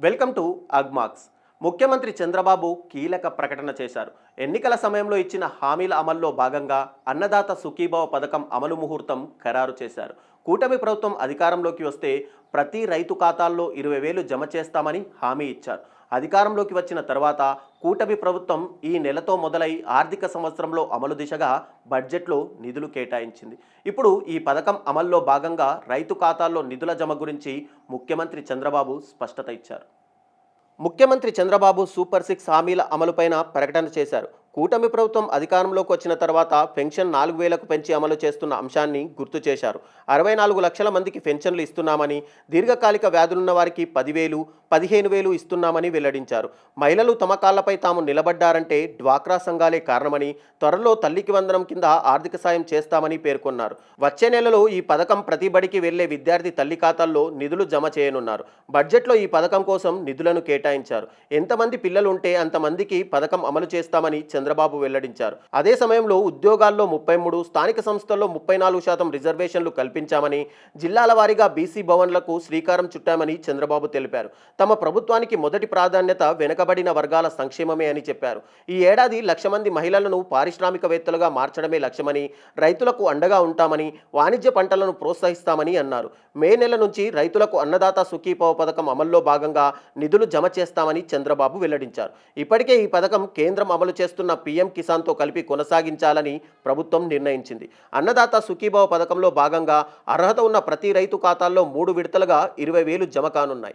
Welcome to AgMarks. ముఖ్యమంత్రి చంద్రబాబు కీలక ప్రకటన చేశారు. ఎన్నికల సమయంలో ఇచ్చిన హామీల అమల్లో భాగంగా అన్నదాత సుఖీభావ పథకం అమలు ముహూర్తం ఖరారు చేశారు. కూటమి ప్రభుత్వం అధికారంలోకి వస్తే ప్రతి రైతు ఖాతాల్లో ఇరవై వేలు జమ చేస్తామని హామీ ఇచ్చారు. అధికారంలోకి వచ్చిన తర్వాత కూటమి ప్రభుత్వం ఈ నెలతో మొదలై ఆర్థిక సంవత్సరంలో అమలు దిశగా బడ్జెట్లో నిధులు కేటాయించింది. ఇప్పుడు ఈ పథకం అమల్లో భాగంగా రైతు ఖాతాల్లో నిధుల జమ గురించి ముఖ్యమంత్రి చంద్రబాబు స్పష్టత ఇచ్చారు. ముఖ్యమంత్రి చంద్రబాబు సూపర్ సిక్స్ హామీల అమలుపైన ప్రకటన చేశారు. కూటమి ప్రభుత్వం అధికారంలోకి వచ్చిన తర్వాత పెన్షన్ నాలుగు వేలకు పెంచి అమలు చేస్తున్న అంశాన్ని గుర్తు చేశారు. అరవై నాలుగు లక్షల మందికి పెన్షన్లు ఇస్తున్నామని దీర్ఘకాలిక వ్యాధులున్న వారికి పదివేలు పదిహేను వేలు ఇస్తున్నామని వెల్లడించారు. మహిళలు తమ కాళ్ళపై తాము నిలబడ్డారంటే డ్వాక్రా సంఘాలే కారణమని త్వరలో తల్లికి వందనం కింద ఆర్థిక సాయం చేస్తామని పేర్కొన్నారు. వచ్చే నెలలో ఈ పథకం ప్రతి బడికి వెళ్ళే విద్యార్థి తల్లి ఖాతాల్లో నిధులు జమ చేయనున్నారు. బడ్జెట్లో ఈ పథకం కోసం నిధులను కేటాయించారు. ఎంతమంది పిల్లలు ఉంటే అంతమందికి పథకం అమలు చేస్తామని చంద్రబాబు వెల్లడించారు. అదే సమయంలో ఉద్యోగాల్లో ముప్పై మూడు స్థానిక సంస్థల్లో ముప్పై నాలుగు శాతం రిజర్వేషన్లు కల్పించామని జిల్లాల వారీగా బీసీ భవన్లకు శ్రీకారం చుట్టామని చంద్రబాబు తెలిపారు. తమ ప్రభుత్వానికి మొదటి ప్రాధాన్యత వెనుకబడిన వర్గాల సంక్షేమమే అని చెప్పారు. ఈ ఏడాది లక్ష మంది మహిళలను పారిశ్రామికవేత్తలుగా మార్చడమే లక్ష్యమని రైతులకు అండగా ఉంటామని వాణిజ్య పంటలను ప్రోత్సహిస్తామని అన్నారు. మే నెల నుంచి రైతులకు అన్నదాత సుఖీభవ పథకం అమల్లో భాగంగా నిధులు జమ చేస్తామని చంద్రబాబు వెల్లడించారు. ఇప్పటికే ఈ పథకం కేంద్రం అమలు చేస్తున్న పీఎం కిసాన్తో కలిపి కొనసాగించాలని ప్రభుత్వం నిర్ణయించింది. అన్నదాత సుఖీభావ పథకంలో భాగంగా అర్హత ఉన్న ప్రతి రైతు ఖాతాల్లో మూడు విడతలుగా ఇరవై వేలు జమ కానున్నాయి.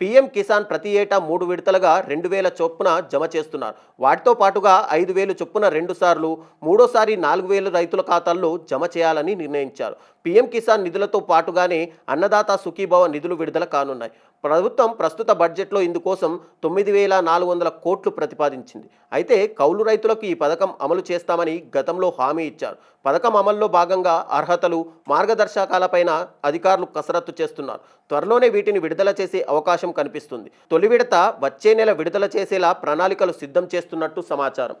పీఎం కిసాన్ ప్రతి ఏటా మూడు విడతలుగా రెండు వేల చొప్పున జమ చేస్తున్నారు. వాటితో పాటుగా ఐదు వేలు చొప్పున రెండు సార్లు మూడోసారి నాలుగు వేలు రైతుల ఖాతాల్లో జమ చేయాలని నిర్ణయించారు. పీఎం కిసాన్ నిధులతో పాటుగానే అన్నదాత సుఖీభవ నిధులు విడుదల కానున్నాయి. ప్రభుత్వం ప్రస్తుత బడ్జెట్లో ఇందుకోసం తొమ్మిది వేల నాలుగు వందల కోట్లు ప్రతిపాదించింది. అయితే కౌలు రైతులకు ఈ పథకం అమలు చేస్తామని గతంలో హామీ ఇచ్చారు. పథకం అమల్లో భాగంగా అర్హతలు మార్గదర్శకాలపైన అధికారులు కసరత్తు చేస్తున్నారు. త్వరలోనే వీటిని విడుదల చేసే అవకాశం అవకాశం కనిపిస్తుంది. తొలి విడత వచ్చే నెల విడుదల చేసేలా ప్రణాళికలు సిద్ధం చేస్తున్నట్టు సమాచారం.